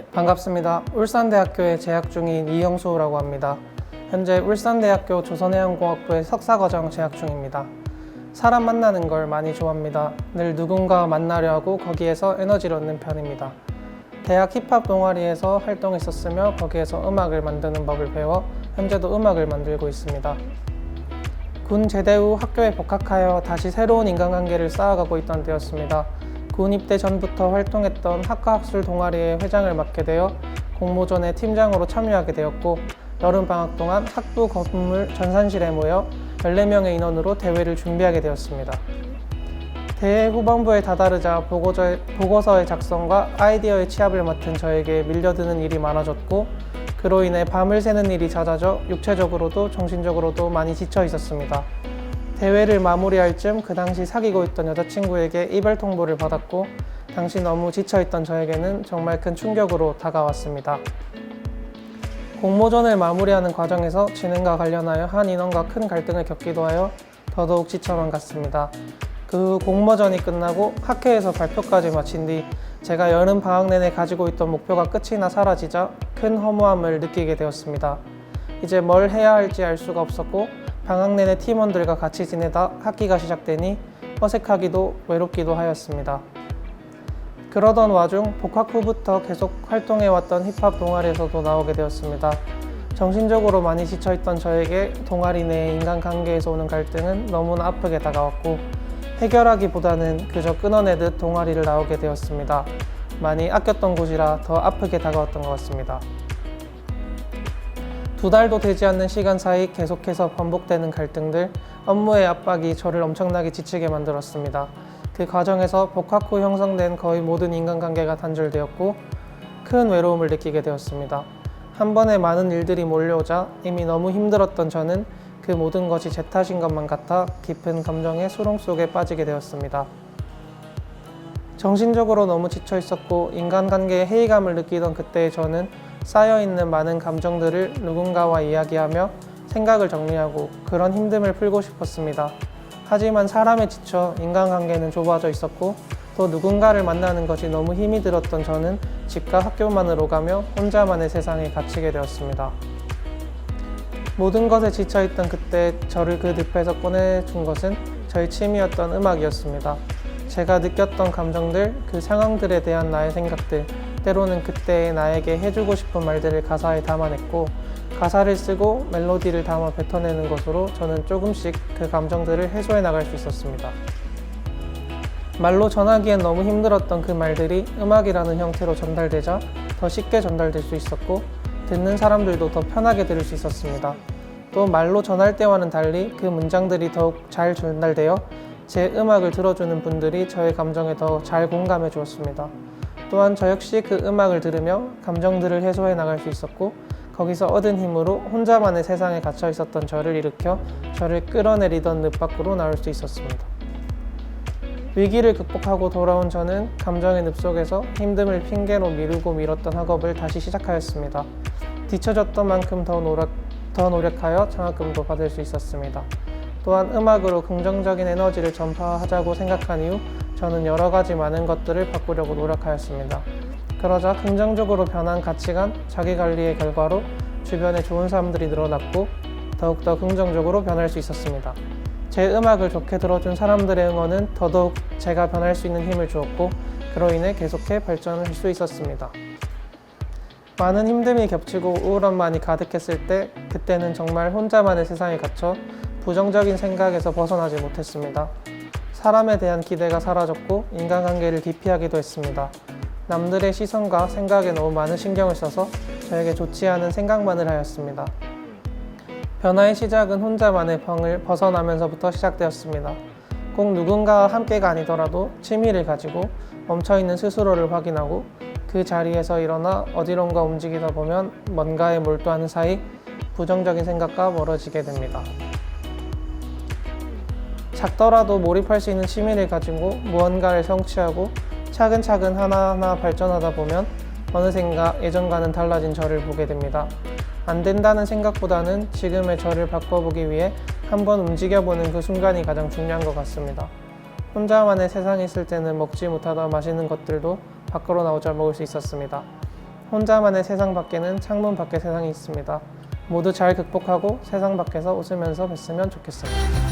반갑습니다. 울산대학교에 재학 중인 이영수라고 합니다. 현재 울산대학교 조선해양공학부의 석사과정 재학 중입니다. 사람 만나는 걸 많이 좋아합니다. 늘 누군가 만나려 하고 거기에서 에너지를 얻는 편입니다. 대학 힙합 동아리에서 활동했었으며 거기에서 음악을 만드는 법을 배워 현재도 음악을 만들고 있습니다. 군 제대 후 학교에 복학하여 다시 새로운 인간관계를 쌓아가고 있던 때였습니다. 군 입대 전부터 활동했던 학과학술 동아리의 회장을 맡게 되어 공모전에 팀장으로 참여하게 되었고 여름 방학 동안 학부 건물 전산실에 모여 14명의 인원으로 대회를 준비하게 되었습니다. 대회 후반부에 다다르자 보고서의, 보고서의 작성과 아이디어의 취합을 맡은 저에게 밀려드는 일이 많아졌고 그로 인해 밤을 새는 일이 잦아져 육체적으로도 정신적으로도 많이 지쳐 있었습니다. 대회를 마무리할 즈음 그 당시 사귀고 있던 여자친구에게 이별 통보를 받았고 당시 너무 지쳐있던 저에게는 정말 큰 충격으로 다가왔습니다. 공모전을 마무리하는 과정에서 진행과 관련하여 한 인원과 큰 갈등을 겪기도 하여 더더욱 지쳐만 갔습니다. 그 후 공모전이 끝나고 학회에서 발표까지 마친 뒤 제가 여름 방학 내내 가지고 있던 목표가 끝이나 사라지자 큰 허무함을 느끼게 되었습니다. 이제 뭘 해야 할지 알 수가 없었고 방학 내내 팀원들과 같이 지내다 학기가 시작되니 어색하기도 외롭기도 하였습니다. 그러던 와중 복학 후부터 계속 활동해왔던 힙합 동아리에서도 나오게 되었습니다. 정신적으로 많이 지쳐있던 저에게 동아리 내 인간관계에서 오는 갈등은 너무나 아프게 다가왔고 해결하기보다는 그저 끊어내듯 동아리를 나오게 되었습니다. 많이 아꼈던 곳이라 더 아프게 다가왔던 것 같습니다. 두 달도 되지 않는 시간 사이 계속해서 반복되는 갈등들, 업무의 압박이 저를 엄청나게 지치게 만들었습니다. 그 과정에서 복학 후 형성된 거의 모든 인간관계가 단절되었고 큰 외로움을 느끼게 되었습니다. 한 번에 많은 일들이 몰려오자 이미 너무 힘들었던 저는 그 모든 것이 제 탓인 것만 같아 깊은 감정의 수렁 속에 빠지게 되었습니다. 정신적으로 너무 지쳐 있었고 인간관계에 회의감을 느끼던 그때의 저는 쌓여있는 많은 감정들을 누군가와 이야기하며 생각을 정리하고 그런 힘듦을 풀고 싶었습니다. 하지만 사람에 지쳐 인간관계는 좁아져 있었고 또 누군가를 만나는 것이 너무 힘이 들었던 저는 집과 학교만을 오가며 혼자만의 세상에 갇히게 되었습니다. 모든 것에 지쳐있던 그때 저를 그 늪에서 꺼내준 것은 저의 취미였던 음악이었습니다. 제가 느꼈던 감정들, 그 상황들에 대한 나의 생각들, 때로는 그때의 나에게 해주고 싶은 말들을 가사에 담아냈고 가사를 쓰고 멜로디를 담아 뱉어내는 것으로 저는 조금씩 그 감정들을 해소해 나갈 수 있었습니다. 말로 전하기엔 너무 힘들었던 그 말들이 음악이라는 형태로 전달되자 더 쉽게 전달될 수 있었고 듣는 사람들도 더 편하게 들을 수 있었습니다. 또 말로 전할 때와는 달리 그 문장들이 더욱 잘 전달되어 제 음악을 들어주는 분들이 저의 감정에 더 잘 공감해 주었습니다. 또한 저 역시 그 음악을 들으며 감정들을 해소해 나갈 수 있었고 거기서 얻은 힘으로 혼자만의 세상에 갇혀 있었던 저를 일으켜 저를 끌어내리던 늪 밖으로 나올 수 있었습니다. 위기를 극복하고 돌아온 저는 감정의 늪 속에서 힘듦을 핑계로 미루고 미뤘던 학업을 다시 시작하였습니다. 뒤처졌던 만큼 더, 노력, 더 노력하여 장학금도 받을 수 있었습니다. 또한 음악으로 긍정적인 에너지를 전파하자고 생각한 이후 저는 여러 가지 많은 것들을 바꾸려고 노력하였습니다. 그러자 긍정적으로 변한 가치관, 자기 관리의 결과로 주변에 좋은 사람들이 늘어났고 더욱더 긍정적으로 변할 수 있었습니다. 제 음악을 좋게 들어준 사람들의 응원은 더더욱 제가 변할 수 있는 힘을 주었고 그로 인해 계속해 발전을 할수 있었습니다. 많은 힘듦이 겹치고 우울함만이 가득했을 때 그때는 정말 혼자만의 세상에 갇혀 부정적인 생각에서 벗어나지 못했습니다. 사람에 대한 기대가 사라졌고 인간관계를 기피하기도 했습니다. 남들의 시선과 생각에 너무 많은 신경을 써서 저에게 좋지 않은 생각만을 하였습니다. 변화의 시작은 혼자만의 벙을 벗어나면서부터 시작되었습니다. 꼭 누군가와 함께가 아니더라도 취미를 가지고 멈춰있는 스스로를 확인하고 그 자리에서 일어나 어디론가 움직이다 보면 뭔가에 몰두하는 사이 부정적인 생각과 멀어지게 됩니다. 작더라도 몰입할 수 있는 취미를 가지고 무언가를 성취하고 차근차근 하나하나 발전하다 보면 어느샌가 예전과는 달라진 저를 보게 됩니다. 안 된다는 생각보다는 지금의 저를 바꿔보기 위해 한번 움직여보는 그 순간이 가장 중요한 것 같습니다. 혼자만의 세상에 있을 때는 먹지 못하다 마시는 것들도 밖으로 나오자 먹을 수 있었습니다. 혼자만의 세상 밖에는 창문 밖의 세상이 있습니다. 모두 잘 극복하고 세상 밖에서 웃으면서 뵀으면 좋겠습니다.